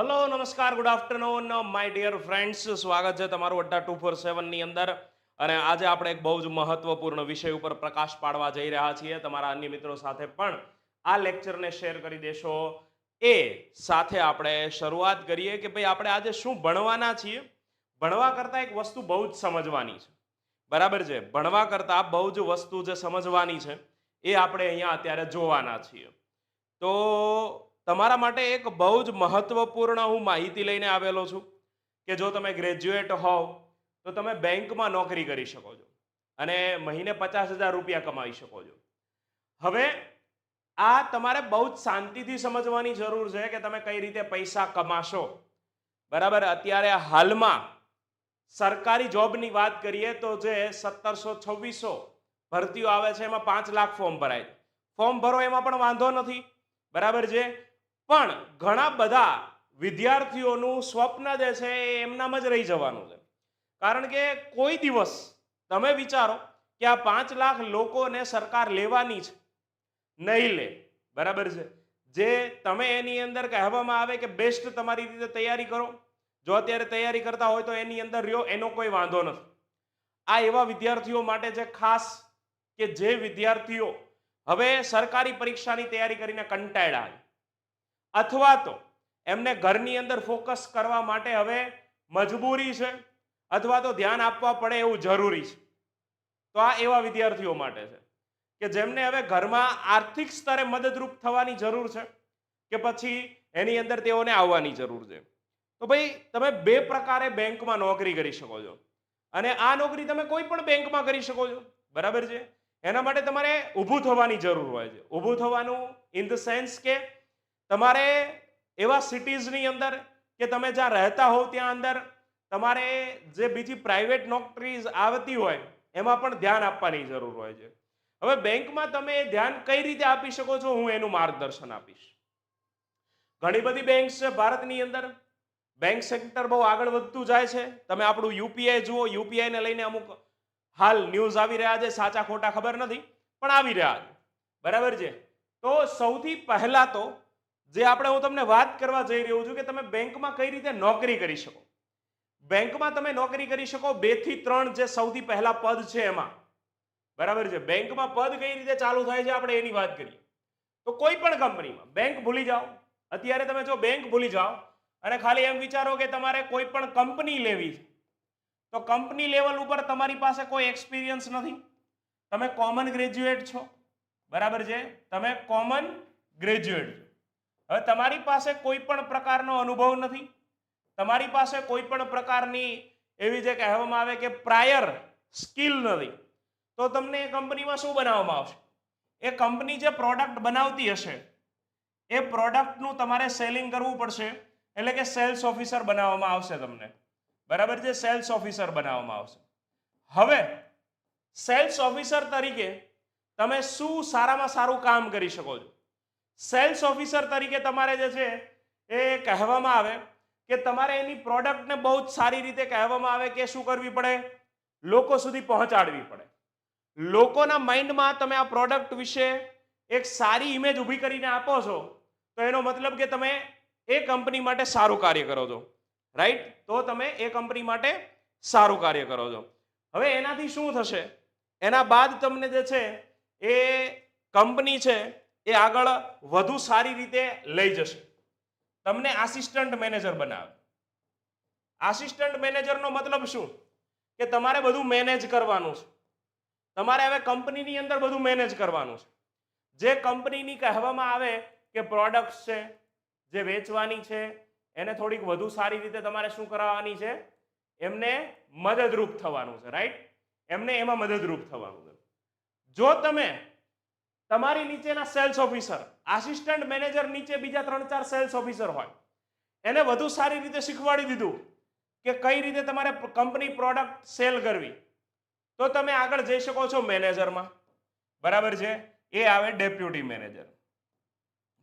Hello નમસ્કાર good afternoon my dear friends સ્વાગત છે તમારું અડ્ડા ટુ ફોર સેવનની અંદર. અને આજે આપણે એક બહુ જ મહત્વપૂર્ણ વિષય ઉપર પ્રકાશ પાડવા જઈ રહ્યા છીએ. તમારા અન્ય મિત્રો સાથે પણ આ લેક્ચરને શેર કરી દેશો. એ સાથે આપણે શરૂઆત કરીએ કે ભાઈ, આપણે આજે શું ભણવાના છીએ? ભણવા કરતાં એક વસ્તુ બહુ જ સમજવાની છે. બરાબર છે? ભણવા કરતાં બહુ જ વસ્તુ જે સમજવાની છે, એ આપણે અહીંયા અત્યારે જોવાના છીએ. તો તમારા માટે એક બહુ જ મહત્વપૂર્ણ હું માહિતી લઈને આવેલો છું કે જો તમે ગ્રેજ્યુએટ હોવ, તો તમે બેંકમાં નોકરી કરી શકો છો અને મહિને પચાસ હજાર રૂપિયા કમાઈ શકો છો. હવે આ તમારે બહુ જ શાંતિથી સમજવાની જરૂર છે કે તમે કઈ રીતે પૈસા કમાશો. બરાબર? અત્યારે હાલમાં સરકારી જોબની વાત કરીએ તો જે સત્તરસો છવ્વીસો ભરતીઓ આવે છે, એમાં પાંચ લાખ ફોર્મ ભરાય ફોર્મ ભરો એમાં પણ વાંધો નથી. બરાબર છે? પણ ઘણા બધા વિદ્યાર્થીઓનું સ્વપ્ન જે છે એ એમનામ જ રહી જવાનું છે. કારણ કે કોઈ દિવસ તમે વિચારો કે આ પાંચ લાખ લોકોને સરકાર લેવાની છે. નહીં લે. બરાબર છે? જે તમે એની અંદર કહેવામાં આવે કે બેસ્ટ તમારી રીતે તૈયારી કરો. જો અત્યારે તૈયારી કરતા હોય તો એની અંદર રહ્યો, એનો કોઈ વાંધો નથી. આ એવા વિદ્યાર્થીઓ માટે છે ખાસ કે જે વિદ્યાર્થીઓ હવે સરકારી પરીક્ષાની તૈયારી કરીને કંટાળ્યા. અથવા તો એમને ઘરની અંદર ફોકસ કરવા માટે હવે મજબૂરી છે અથવા તો ધ્યાન આપવા પડે એવું જરૂરી છે. તો આ એવા વિદ્યાર્થીઓ માટે છે કે જેમને હવે ઘરમાં આર્થિક સ્તરે મદદરૂપ થવાની જરૂર છે કે પછી એની અંદર તેઓને આવવાની જરૂર છે. તો ભાઈ, તમે બે પ્રકારે બેંકમાં નોકરી કરી શકો છો અને આ નોકરી તમે કોઈ પણ બેંકમાં કરી શકો છો. બરાબર છે? એના માટે તમારે ઊભું થવાની જરૂર હોય છે. ઊભું થવાનું ઇન ધ સેન્સ કે તમારે એવા સિટીઝની અંદર કે તમે જ્યાં રહેતા હોવ ત્યાં અંદર તમારે જે બીજી પ્રાઇવેટ નોકરીઝ આવતી હોય, એમાં પણ ધ્યાન આપવાની જરૂર હોય છે. હવે બેંકમાં તમે ધ્યાન કઈ રીતે આપી શકો છો? હું એનું માર્ગદર્શન આપીશ. ઘણી બધી બેંક છે ભારતની અંદર. બેંક સેક્ટર બહુ આગળ વધતું જાય છે. તમે આપણું યુપીઆઈ જુઓ. યુપીઆઈને લઈને અમુક હાલ ન્યૂઝ આવી રહ્યા છે. સાચા ખોટા ખબર નથી, પણ આવી રહ્યા છે. બરાબર છે? તો સૌથી પહેલા તો જે આપણે હું તમને વાત કરવા જઈ રહ્યો છું કે તમે બેંકમાં કઈ રીતે નોકરી કરી શકો. બેંકમાં તમે નોકરી કરી શકો બેથી ત્રણ જે સૌથી પહેલા પદ છે એમાં. બરાબર છે? બેંકમાં પદ કઈ રીતે ચાલુ થાય છે આપણે એની વાત કરીએ. તો કોઈ પણ કંપનીમાં, બેંક ભૂલી જાઓ. અત્યારે તમે જો બેંક ભૂલી જાઓ અને ખાલી એમ વિચારો કે તમારે કોઈ પણ કંપની લેવી છે. તો કંપની લેવલ ઉપર તમારી પાસે કોઈ એક્સપિરિયન્સ નથી. તમે કોમન ગ્રેજ્યુએટ છો. બરાબર છે? તમે કોમન ગ્રેજ્યુએટ છો. હવે તમારી પાસે કોઈ પણ પ્રકારનો અનુભવ નથી. તમારી પાસે કોઈ પણ પ્રકારની એવી જે કહેવામાં આવે કે પ્રાયર સ્કિલ નથી. તો તમને એ કંપનીમાં શું બનાવવામાં આવશે? એ કંપની જે પ્રોડક્ટ બનાવતી હશે, એ પ્રોડક્ટનું તમારે સેલિંગ કરવું પડશે, એટલે કે સેલ્સ ઓફિસર બનાવવામાં આવશે તમને. બરાબર છે? સેલ્સ ઓફિસર બનાવવામાં આવશે. હવે સેલ્સ ઓફિસર તરીકે તમે શું સારામાં સારું કામ કરી શકો છો? સેલ્સ ઓફિસર તરીકે તમારે જે છે એ કહેવામાં આવે કે તમારે એની પ્રોડક્ટને બહુ જ સારી રીતે કહેવામાં આવે કે શું કરવી પડે? લોકો સુધી પહોંચાડવી પડે. લોકોના માઇન્ડમાં તમે આ પ્રોડક્ટ વિશે એક સારી ઇમેજ ઊભી કરીને આપો છો, તો એનો મતલબ કે તમે એ કંપની માટે સારું કાર્ય કરો છો. રાઈટ તો તમે એ કંપની માટે સારું કાર્ય કરો છો. હવે એનાથી શું થશે? એના બાદ તમને જે છે એ કંપની છે એ આગળ વધુ સારી રીતે લઈ જશે. તમને આસિસ્ટન્ટ મેનેજર બનાવે. આસિસ્ટન્ટ મેનેજરનો મતલબ શું? કે તમારે બધું મેનેજ કરવાનું છે. તમારે હવે કંપનીની અંદર બધું મેનેજ કરવાનું છે. જે કંપનીની કહેવામાં આવે કે પ્રોડક્ટ્સ છે, જે વેચવાની છે, એને થોડીક વધુ સારી રીતે તમારે શું કરાવવાની છે? એમને મદદરૂપ થવાનું છે રાઈટ એમને એમાં મદદરૂપ થવાનું છે. જો તમે તમારી નીચેના સેલ્સ ઓફિસર આસિસ્ટન્ટ મેનેજર નીચે બીજા ત્રણ ચાર સેલ્સ ઓફિસર હોય, એને વધુ સારી રીતે શીખવાડી દીધું કે કઈ રીતે તમારે કંપની પ્રોડક્ટ સેલ કરવી. તો તમે આગળ જઈ શકો છો મેનેજરમાં બરાબર છે? એ આવે ડેપ્યુટી મેનેજર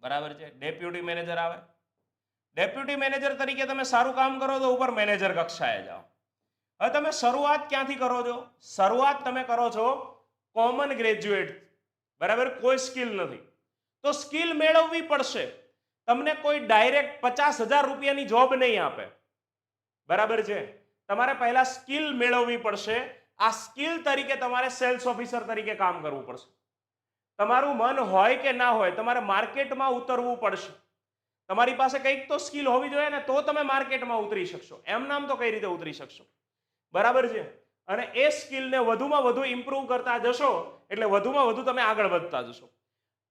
બરાબર છે? ડેપ્યુટી મેનેજર આવે. ડેપ્યુટી મેનેજર તરીકે તમે સારું કામ કરો તો ઉપર મેનેજર કક્ષાએ જાઓ. હવે તમે શરૂઆત ક્યાંથી કરો છો? શરૂઆત તમે કરો છો કોમન ગ્રેજ્યુએટ બરાબર? કોઈ સ્કિલ નથી. તો સ્કિલ મેળવવી પડશે. તમને કોઈ ડાયરેક્ટ પચાસ હજાર રૂપિયાની જોબ નહીં આપે. બરાબર છે? તમારે પહેલા સ્કિલ મેળવવી પડશે. આ સ્કિલ તરીકે તમારે સેલ્સ ઓફિસર તરીકે કામ કરવું પડશે. તમારું મન હોય કે ના હોય, તમારે માર્કેટમાં ઉતરવું પડશે. તમારી પાસે કંઈક તો સ્કિલ હોવી જોઈએ ને, તો તમે માર્કેટમાં ઉતરી શકશો. એમ નામ તો કઈ રીતે ઉતરી શકશો? બરાબર છે? અને એ સ્કિલને વધુમાં વધુ ઇમ્પ્રૂવ કરતા જશો, એટલે વધુમાં વધુ તમે આગળ વધતા જશો.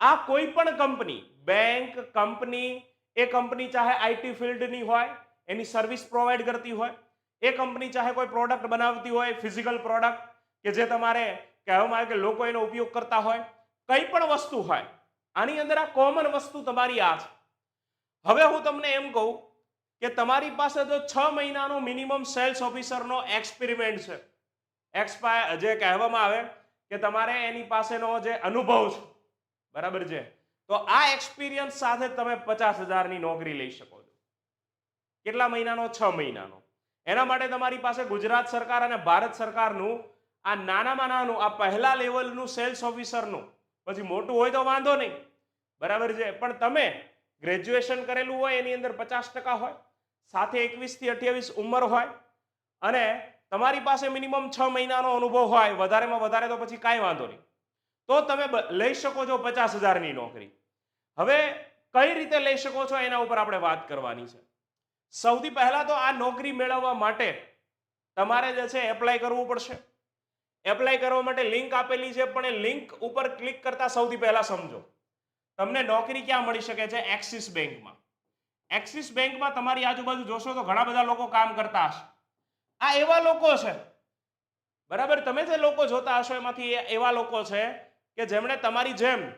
આ કોઈ પણ કંપની બેંક કંપની એ કંપની ચાહે આઈટી ફિલ્ડની હોય, એની સર્વિસ પ્રોવાઈડ કરતી હોય, એ કંપની ચાહે કોઈ પ્રોડક્ટ બનાવતી હોય ફિઝિકલ પ્રોડક્ટ કે જે તમારે કહેવામાં આવે કે લોકો એનો ઉપયોગ કરતા હોય, કંઈ પણ વસ્તુ હોય, આની અંદર આ કોમન વસ્તુ તમારી આ છે. હવે હું તમને એમ કહું કે તમારી પાસે જો છ મહિનાનો મિનિમમ સેલ્સ ઓફિસરનો એક્સપેરિમેન્ટ છે. એક્સપાયર જે કહેવામાં આવે કે તમારે એની પાસેનો જે અનુભવ છે, બરાબર છે? તો આ એક્સપિરિયન્સ સાથે તમે પચાસ હજારની નોકરી લઈ શકો છો. કેટલા મહિનાનો? છ મહિનાનો. એના માટે તમારી પાસે ગુજરાત સરકાર અને ભારત સરકારનું આ નાનામાં નાનું, આ પહેલા લેવલનું સેલ્સ ઓફિસરનું પછી મોટું હોય તો વાંધો નહીં, બરાબર છે? પણ તમે ગ્રેજ્યુએશન કરેલું હોય, એની અંદર પચાસ ટકા હોય, સાથે એકવીસથી અઠ્યાવીસ ઉંમર હોય, અને તમારી પાસે મિનિમમ છ મહિનાનો અનુભવ હોય, વધારેમાં વધારે તો પછી કાંઈ વાંધો નહીં. તો તમે લઈ શકો છો પચાસ હજારની નોકરી. હવે કઈ રીતે લઈ શકો છો એના ઉપર આપણે વાત કરવાની છે. સૌથી પહેલાં તો આ નોકરી મેળવવા માટે તમારે જે છે એપ્લાય કરવું પડશે. એપ્લાય કરવા માટે લિંક આપેલી છે, પણ એ લિંક ઉપર ક્લિક કરતા સૌથી પહેલાં સમજો. તમને નોકરી ક્યાં મળી શકે છે? એક્સિસ બેંકમાં એક્સિસ બેંકમાં તમારી આજુબાજુ જોશો તો ઘણા બધા લોકો કામ કરતા હશે. આ એવા લોકો છે. બરાબર? તમે જે લોકો જોતા હશો એમાંથી એવા લોકો છે કે જેમણે તમારી જેમ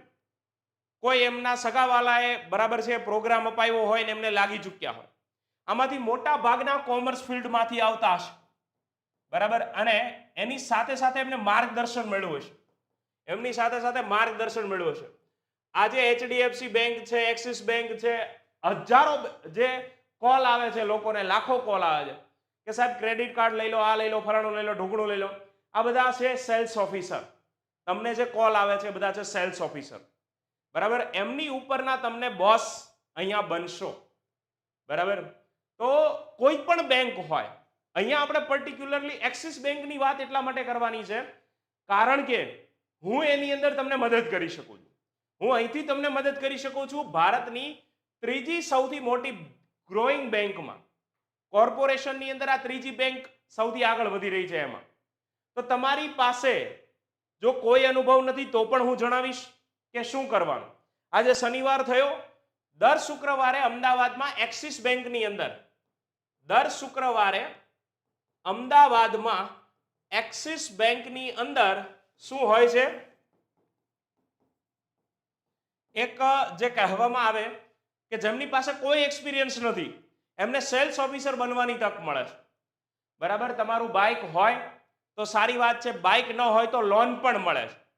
કોઈ એમના સગાવાલાએ બરાબર છે પ્રોગ્રામ અપાયો હોય ને એમને લાગી ચૂક્યા હોય. આમાંથી મોટા ભાગના કોમર્સ ફિલ્ડમાંથી આવતા હશે. બરાબર? અને એની સાથે સાથે એમને માર્ગદર્શન મળ્યું હશે. એમની સાથે સાથે માર્ગદર્શન મળ્યું હશે. આજે એચડીએફસી બેંક છે, એક્સિસ બેંક છે, હજારો જે કોલ આવે છે, લોકોને લાખો કોલ આવે છે. કે સાહેબ ક્રેડિટ કાર્ડ લઈ લો, આ લઈ લો, ફલાણું લઈ લો, ઢોકળું લઈ લો. આ બધા છે સેલ્સ ઓફિસર તમને જે કોલ આવે છે બધા છે સેલ્સ ઓફિસર બરાબર? એમની ઉપરના તમને બોસ અહીંયા બનશો. બરાબર? તો કોઈ પણ બેંક હોય, અહીંયા આપણે પર્ટિક્યુલરલી એક્સિસ બેંકની વાત એટલા માટે કરવાની છે, કારણ કે હું એની અંદર તમને મદદ કરી શકું છું. હું અહીંથી તમને મદદ કરી શકું છું ભારતની ત્રીજી સૌથી મોટી ગ્રોઈંગ બેંકમાં કોર્પોરેશનની અંદર આ ત્રીજી બેંક સૌથી આગળ વધી રહી છે એમાં. તો તમારી પાસે જો કોઈ અનુભવ નથી, તો પણ હું જણાવીશ કે શું કરવાનું. આજે શનિવાર થયો, દર શુક્રવારે અમદાવાદમાં એક્સિસ બેંકની અંદર, દર શુક્રવારે અમદાવાદમાં એક્સિસ બેંકની અંદર શું હોય છે? એક જે કહેવામાં આવે કે જેમની પાસે કોઈ એક્સપિરિયન્સ નથી. એમને સેલ્સ ઓફિસર બનવાની તક મળે છે. બરાબર? તમારું બાઇક હોય તો સારી વાત છે. બાઇક ન હોય તો લોન પણ મળે છે.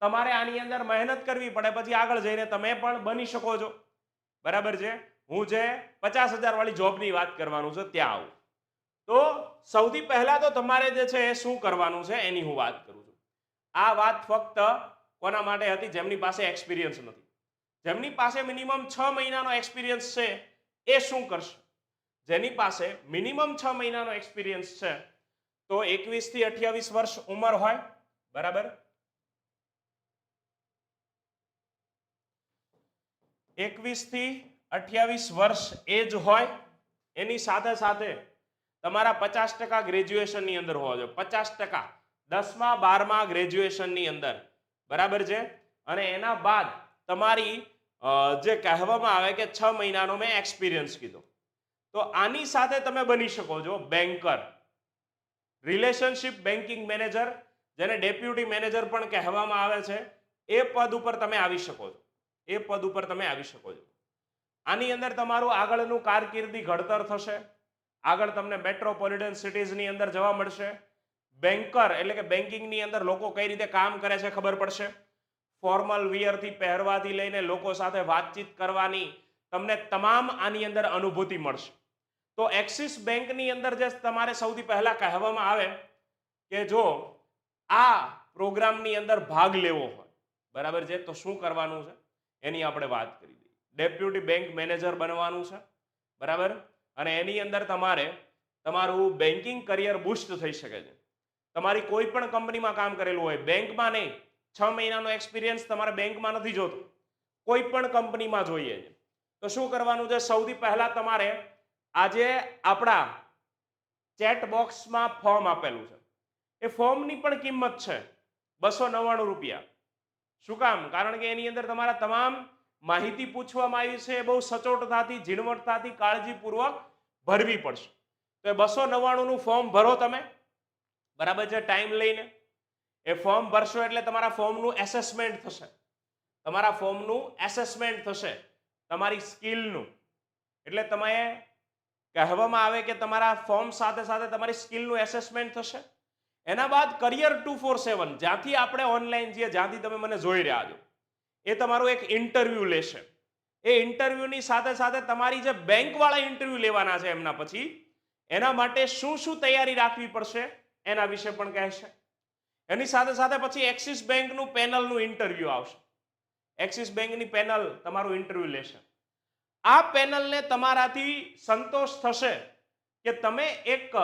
તમારે આની અંદર મહેનત કરવી પડે, પછી આગળ જઈને તમે પણ બની શકો છો. બરાબર છે? હું જે પચાસ હજાર વાળી જોબની વાત કરવાનું છે, ત્યાં આવું. તો સૌથી પહેલા તો તમારે જે છે એ શું કરવાનું છે એની હું વાત કરું છું. આ વાત ફક્ત કોના માટે હતી? જેમની પાસે એક્સપિરિયન્સ નથી. જેમની પાસે મિનિમમ છ મહિનાનો એક્સપિરિયન્સ છે, એ શું કરશે? જેની પાસે મિનિમમ છ મહિનાનો એક્સપિરિયન્સ છે, તો એકવીસથી અઠ્યાવીસ વર્ષ ઉંમર હોય, બરાબર? એકવીસથી અઠ્યાવીસ વર્ષ એજ હોય, એની સાથે સાથે તમારા પચાસ ટકા ગ્રેજ્યુએશનની અંદર હોવા જોઈએ. પચાસ ટકા. દસમા, બારમા ગ્રેજ્યુએશનની અંદર. બરાબર છે? અને એના બાદ તમારી જે કહેવામાં આવે કે છ મહિનાનો મેં એક્સપિરિયન્સ કીધો. તો આની સાથે તમે બની શકો છો બેન્કર રિલેશનશિપ બેન્કિંગ મેનેજર જેને ડેપ્યુટી મેનેજર પણ કહેવામાં આવે છે, એ પદ ઉપર તમે આવી શકો છો. એ પદ ઉપર તમે આવી શકો છો. આની અંદર તમારું આગળનું કારકિર્દી ઘડતર થશે. આગળ તમને મેટ્રોપોલિટન સિટીઝની અંદર જવા મળશે. બેન્કર એટલે કે બેન્કિંગની અંદર લોકો કઈ રીતે કામ કરે છે ખબર પડશે. ફોર્મલ વિયરથી પહેરવાથી લઈને લોકો સાથે વાતચીત કરવાની તમને તમામ આની અંદર અનુભૂતિ મળશે. તો એક્સિસ બેંકની અંદર જે તમારે સૌથી પહેલા કહેવામાં આવે કે જો આ પ્રોગ્રામની અંદર ભાગ લેવો હોય, બરાબર છે? તો શું કરવાનું છે? એની આપણે વાત કરી દઈએ. ડેપ્યુટી બેંક મેનેજર બનવાનું છે, બરાબર? અને એની અંદર તમારે, તમારું બેન્કિંગ કરિયર બુસ્ટ થઈ શકે છે. તમારી કોઈ પણ કંપનીમાં કામ કરેલું હોય, બેંકમાં નહીં, છ મહિનાનો એક્સપિરિયન્સ તમારે બેંકમાં નથી જોતો. કોઈ પણ કંપનીમાં જોઈએ છે. તો શું કરવાનું છે? સૌથી પહેલા તમારે આજે આપણા ચેટ બોક્સમાં ફોર્મ આપેલું છે. એ ફોર્મની પણ કિંમત છે બસો નવ્વાણું રૂપિયા. શું કામ? કારણ કે એની અંદર તમારા તમામ માહિતી પૂછવામાં આવી છે એ બહુ સચોટતાથી, ઝીણવટતાથી, કાળજીપૂર્વક ભરવી પડશે. તો એ બસો નવ્વાણુંનું ફોર્મ ભરો તમે. બરાબર છે? ટાઈમ લઈને. એ ફોર્મ ભરશો એટલે તમારા ફોર્મનું એસેસમેન્ટ થશે. તમારા ફોર્મનું એસેસમેન્ટ થશે. તમારી સ્કિલનું એટલે તમે કહેવામાં આવે કે તમારા ફોર્મ સાથે સાથે તમારી સ્કિલનું એસેસમેન્ટ થશે. એના બાદ કરિયર ટુ ફોર સેવન જ્યાંથી આપણે ઓનલાઈન છીએ, જ્યાંથી તમે મને જોઈ રહ્યા છો. એ તમારું એક ઇન્ટરવ્યૂ લેશે. એ ઇન્ટરવ્યૂની સાથે સાથે તમારી જે બેંકવાળા ઇન્ટરવ્યૂ લેવાના છે એમના પછી, એના માટે શું શું તૈયારી રાખવી પડશે એના વિશે પણ કહેશે. એની સાથે સાથે પછી એક્સિસ બેંકનું પેનલનું ઇન્ટરવ્યૂ આવશે. એક્સિસ બેંકની પેનલ તમારું ઇન્ટરવ્યૂ લેશે. આ પેનલને તમારાથી સંતોષ થશે કે તમે એક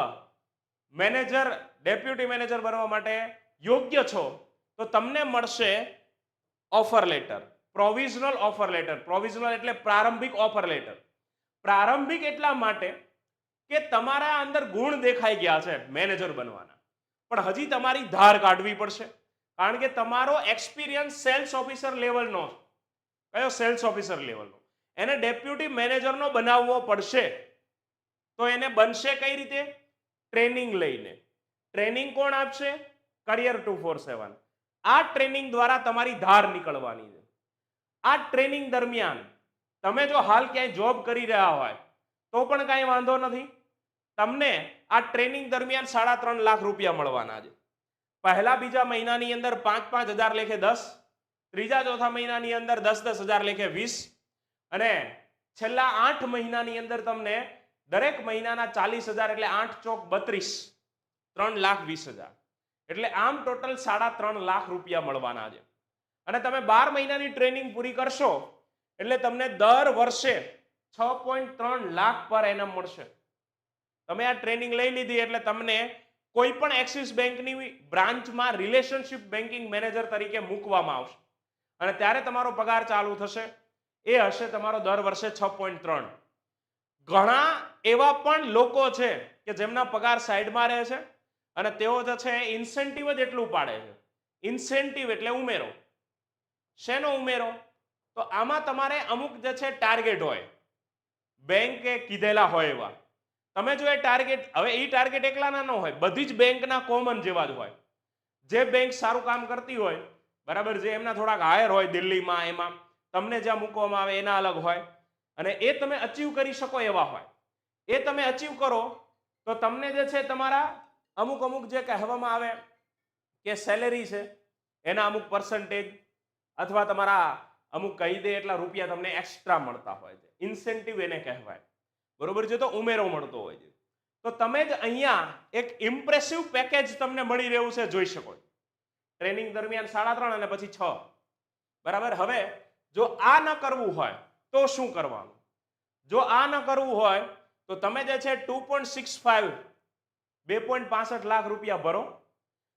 મેનેજર, ડેપ્યુટી મેનેજર બનવા માટે યોગ્ય છો, તો તમને મળશે offer letter, provisional offer letter. Provisional એટલે પ્રારંભિક ઓફર લેટર. પ્રારંભિક એટલા માટે કે તમારા અંદર ગુણ દેખાઈ ગયા છે મેનેજર બનવાના. પણ હજી તમારી ધાર કાઢવી પડશે. કારણ કે તમારો એક્સપિરિયન્સ સેલ્સ ઓફિસર લેવલનો. કયો સેલ્સ ઓફિસર લેવલનો? એને ડેપ્યુટી મેનેજરનો બનાવવો પડશે. તો એને બનશે કઈ રીતે? ટ્રેનિંગ લઈને. ટ્રેનિંગ કોણ આપશે? Career two four seven. આ ટ્રેનિંગ દ્વારા તમારી ધાર નીકળવાની છે. આ ટ્રેનિંગ દરમિયાન તમે જો હાલ ક્યાંય જોબ કરી રહ્યા હોય, તો પણ કાંઈ વાંધો નથી. તમને આ ટ્રેનિંગ દરમિયાન સાડા ત્રણ લાખ રૂપિયા મળવાના છે. પહેલા બીજા મહિનાની અંદર પાંચ પાંચ હજાર લેખે દસ, ત્રીજા ચોથા મહિનાની અંદર દસ દસ હજાર લેખે વીસ અને છેલ્લા આઠ મહિનાની અંદર તમને દરેક મહિનાના ચાલીસ હજાર એટલે આઠ ચોક બત્રીસ, ત્રણ લાખ વીસ હજાર. એટલે આમ ટોટલ સાડા ત્રણ લાખ રૂપિયા મળવાના છે. અને તમે બાર મહિનાની ટ્રેનિંગ પૂરી કરશો, એટલે તમને દર વર્ષે છ પોઈન્ટ ત્રણ લાખ પર એનમ મળશે. તમે આ ટ્રેનિંગ લઈ લીધી એટલે તમને કોઈ પણ એક્સિસ બેંકની બ્રાન્ચમાં રિલેશનશિપ બેન્કિંગ મેનેજર તરીકે મૂકવામાં આવશે. અને ત્યારે તમારો પગાર ચાલુ થશે. એ હશે તમારો દર વર્ષે છ પોઈન્ટ ત્રણ. ઘણા એવા પણ લોકો છે કે જેમના પગાર સાઈડમાં રહે છે અને તેઓ જે છે ઇન્સેન્ટિવ જ એટલું પાડે છે. ઇન્સેન્ટિવ એટલે ઉમેરો. શેનો ઉમેરો? તો આમાં તમારે અમુક જે છે ટાર્ગેટ હોય. બેંકે કીધેલા હોય એવા. તમે જો એ ટાર્ગેટ હવે એ ટાર્ગેટ એકલાના ન હોય, બધી જ બેંકના કોમન જેવા જ હોય. જે બેંક સારું કામ કરતી હોય, બરાબર, જે એમના થોડાક હાયર હોય દિલ્હીમાં, એમાં તમને જ્યાં મૂકવામાં આવે એના અલગ હોય. અને એ તમે અચીવ કરી શકો એવા હોય. એ તમે અચીવ કરો, તો તમને જે છે તમારા અમુક અમુક જે કહેવામાં આવે કે સેલેરી છે, એના અમુક પર્સન્ટેજ અથવા તમારા અમુક કહી દે એટલા રૂપિયા તમને એક્સ્ટ્રા મળતા હોય છે. ઇન્સેન્ટિવ એને કહેવાય. બરોબર છે? તો ઉમેરો મળતો હોય છે. તો તમે જ અહીંયા એક ઇમ્પ્રેસિવ પેકેજ તમને મળી રહ્યું છે, જોઈ શકો ટ્રેનિંગ દરમિયાન સાડા ત્રણ અને પછી છ. બરાબર? હવે જો આ ન કરવું હોય, તો શું કરવાનું? જો આ ન કરવું હોય, તો તમે જે છે ટુ પોઈન્ટ સિક્સ ફાઈવ, બે પોઈન્ટ પાસઠ લાખ રૂપિયા ભરો.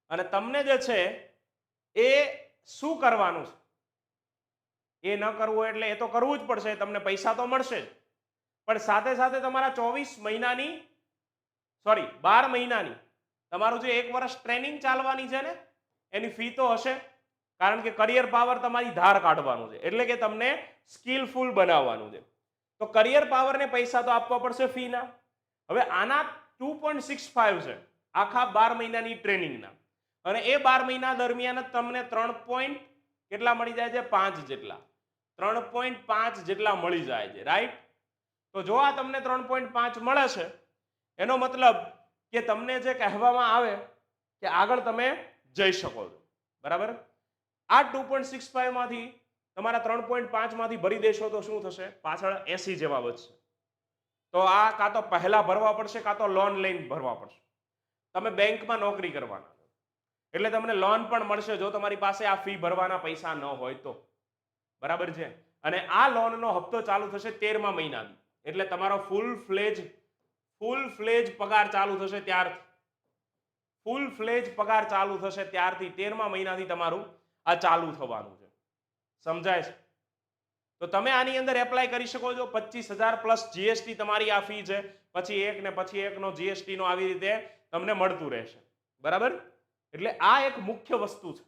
અને તમને જે છે એ શું કરવાનું છે? એ ન કરવું એટલે એ તો કરવું જ પડશે, તમને પૈસા તો મળશે જ. પણ સાથે સાથે તમારા ચોવીસ મહિનાની, સોરી, બાર મહિનાની, તમારું જે એક વર્ષ ટ્રેનિંગ ચાલવાની છે ને, એની ફી તો હશે. કારણ કે કરિયર પાવર તમારી ધાર કાઢવાનું છે. એટલે કે તમને સ્કિલફુલ બનાવવાનું છે. તો કરિયર પાવરને પૈસા તો આપવા પડશે ફીના હવે આના ટુ પોઈન્ટ સિક્સ ફાઈવ છે. આખા બાર મહિનાની ટ્રેનિંગના અને એ બાર મહિના દરમિયાન જ તમને ત્રણ પોઈન્ટ કેટલા મળી જાય છે? પાંચ જેટલા. ત્રણ પોઈન્ટ પાંચ જેટલા મળી જાય છે. રાઈટ તો જો આ તમને ત્રણ પોઈન્ટ પાંચ મળે છે, એનો મતલબ કે તમને જે કહેવામાં આવે કે આગળ તમે જઈ શકો છો. બરાબર? આ ટુ પોઈન્ટ સિક્સ ફાઈવમાંથી તમારા ત્રણ પોઈન્ટ પાંચમાંથી ભરી દેશો તો શું થશે? પાછળ એસી જેવા વધશે. તો આ કાં તો પહેલા ભરવા પડશે, કાં તો લોન લઈને ભરવા પડશે. તમે બેંકમાં નોકરી કરવાના. એટલે તમને લોન પણ મળશે જો તમારી પાસે આ ફી ભરવાના પૈસા ન હોય તો. બરાબર છે? અને આ લોનનો હપ્તો ચાલુ થશે તેરમા મહિનાથી એટલે તમારો ફૂલ ફ્લેજ ફૂલ ફ્લેજ પગાર ચાલુ થશે ત્યારથી. ફૂલ ફ્લેજ પગાર ચાલુ થશે ત્યારથી, તેરમા મહિનાથી તમારું આ ચાલુ થવાનું છે. સમજાય છે? તો તમે આની અંદર એપ્લાય કરી શકો છો. પચીસ હજાર પ્લસ જીએસટી તમારી આ ફી છે. પછી એક ને પછી એકનો જીએસટી નો આવી રીતે તમને મળતું રહેશે. બરાબર? એટલે આ એક મુખ્ય વસ્તુ છે.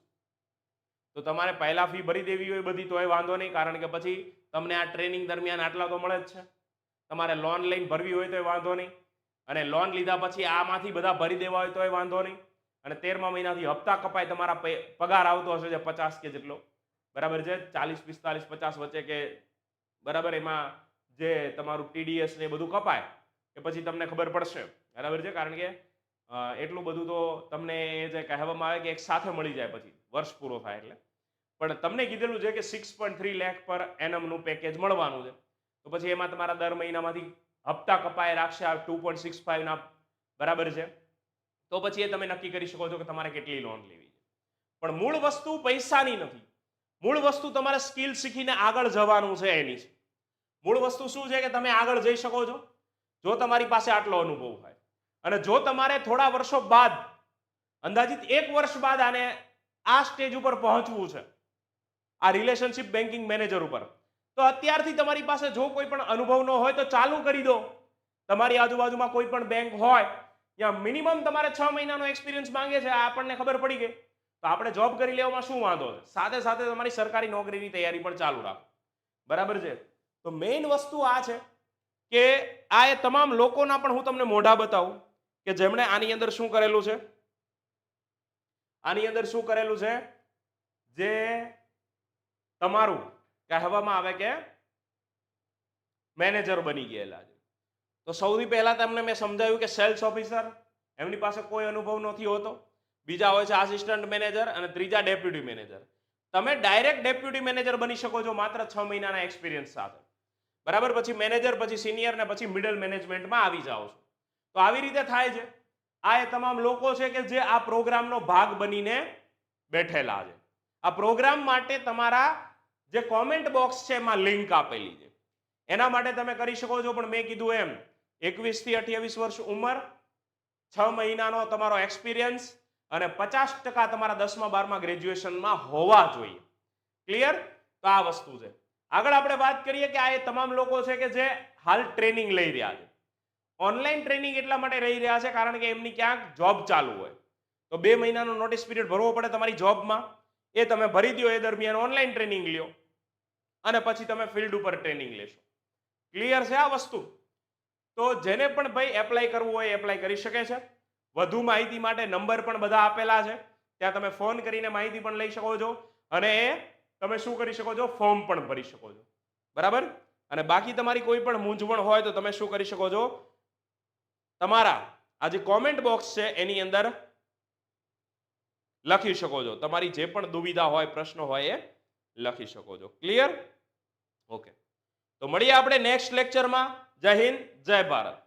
તો તમારે પહેલા ફી ભરી દેવી હોય બધી તોય વાંધો નહીં, કારણ કે પછી તમને આ ટ્રેનિંગ દરમિયાન આટલા તો મળે જ છે. તમારે લોન લઈને ભરવી હોય તોય વાંધો નહીં. અને લોન લીધા પછી આમાંથી બધા ભરી દેવા હોય તોય વાંધો નહીં. અને તેરમા મહિનાથી હપ્તા કપાય, તમારા પગાર આવતો હશે જે પચાસ કે જેટલો. બરાબર છે? ચાલીસ, પિસ્તાલીસ, પચાસ વચ્ચે કે બરાબર એમાં જે તમારું ટીડીએસ ને બધું કપાય કે પછી તમને ખબર પડશે. બરાબર છે? કારણ કે એટલું બધું તો તમને એ જે કહેવામાં આવે કે એક સાથે મળી જાય પછી, વર્ષ પૂરો થાય એટલે. પણ તમને કીધેલું છે કે સિક્સ પોઈન્ટ થ્રી લેખ પર એનમનું પેકેજ મળવાનું છે. તો પછી એમાં તમારા દર મહિનામાંથી હપ્તા કપાય, રાખશે આ ટુ પોઈન્ટ સિક્સ ફાઈવના બરાબર છે? તો પછી એ તમે નક્કી કરી શકો છો કે તમારે કેટલી લોન લેવી છે. પણ મૂળ વસ્તુ પૈસાની નથી. મૂળ વસ્તુ તમારે સ્કિલ શીખીને આગળ જવાનું છે એની છે. મૂળ વસ્તુ શું છે કે તમે આગળ જઈ શકો છો? જો તમારી પાસે આટલો અનુભવ હોય. અને જો તમારે થોડા વર્ષો બાદ, અંદાજિત એક વર્ષ બાદ આને આ સ્ટેજ ઉપર પહોંચવું છે, આ રિલેશનશિપ બેન્કિંગ મેનેજર ઉપર, તો અત્યારથી તમારી પાસે જો કોઈ પણ અનુભવ ન હોય તો ચાલુ કરી દો. તમારી આજુબાજુમાં કોઈ પણ બેંક હોય ત્યાં મિનિમમ તમારે છ મહિનાનો એક્સપિરિયન્સ માંગે છે, આ આપણને ખબર પડી ગઈ. તો આપણે જોબ કરી લેવામાં શું વાંધો છે? સાથે સાથે તમારી સરકારી નોકરીની તૈયારી પણ ચાલુ રાખો. બરાબર છે? તો મેઇન વસ્તુ આ છે કે આ એ તમામ લોકોના પણ હું તમને મોઢા બતાવું કે જેમણે આની અંદર શું કરેલું છે. આની અંદર શું કરેલું છે? જે તમારું કહેવામાં આવે કે મેનેજર બની ગયેલા છે. તો સૌથી પહેલાં તમને મેં સમજાવ્યું કે સેલ્સ ઓફિસર એમની પાસે કોઈ અનુભવ નથી હોતો. બીજા હોય છે આસિસ્ટન્ટ મેનેજર અને ત્રીજા ડેપ્યુટી મેનેજર તમે ડાયરેક્ટ ડેપ્યુટી મેનેજર બની શકો છો માત્ર છ મહિનાના એક્સપિરિયન્સ સાથે. બરાબર? પછી મેનેજર પછી સિનિયર ને પછી મિડલ મેનેજમેન્ટમાં આવી જાઓ છો. તો આવી રીતે થાય છે. આ એ તમામ લોકો છે કે જે આ પ્રોગ્રામનો ભાગ બનીને બેઠેલા છે. આ પ્રોગ્રામ માટે તમારા જે કોમેન્ટ બોક્સ છે એમાં લિંક આપેલી છે. એના માટે તમે કરી શકો છો, પણ મેં કીધું એમ એકવીસથી અઠ્યાવીસ વર્ષ ઉંમર, છ મહિનાનો તમારો એક્સપિરિયન્સ અને પચાસ ટકા તમારા દસમા, બારમા ગ્રેજ્યુએશનમાં હોવા જોઈએ. ક્લિયર તો આ વસ્તુ છે. આગળ આપણે વાત કરીએ કે આ એ તમામ લોકો છે કે જે હાલ ટ્રેનિંગ લઈ રહ્યા છે. ઓનલાઈન ટ્રેનિંગ એટલા માટે રહી રહ્યા છે કારણ કે એમની ક્યાંક જોબ ચાલુ હોય. તો બે મહિનાનો નોટિસ પીરિયડ ભરવો પડે તમારી જોબમાં એ તમે ભરી દો એ દરમિયાન ઓનલાઈન ટ્રેનિંગ લ્યો. અને પછી તમે ફિલ્ડ ઉપર ટ્રેનિંગ લેશો. ક્લિયર છે આ વસ્તુ? તો જેને પણ ભાઈ એપ્લાય કરવું હોય એપ્લાય કરી શકે છે. વધુ માહિતી માટે નંબર પણ બધા આપેલા છે. ત્યાં તમે ફોન કરીને માહિતી પણ લઈ શકો છો અને એ તમે શું કરી શકો છો? ફોર્મ પણ ભરી શકો છો. બરાબર? અને બાકી તમારી કોઈ પણ મૂંઝવણ હોય તો તમે શું કરી શકો છો? તમારા આ જે કોમેન્ટ બોક્સ છે એની અંદર લખી શકો છો. તમારી જે પણ દુવિધા હોય, પ્રશ્નો હોય એ લખી શકો છો. ક્લિયર ઓકે તો મળીએ આપણે નેક્સ્ટ લેક્ચરમાં જય હિન્દ જય ભારત.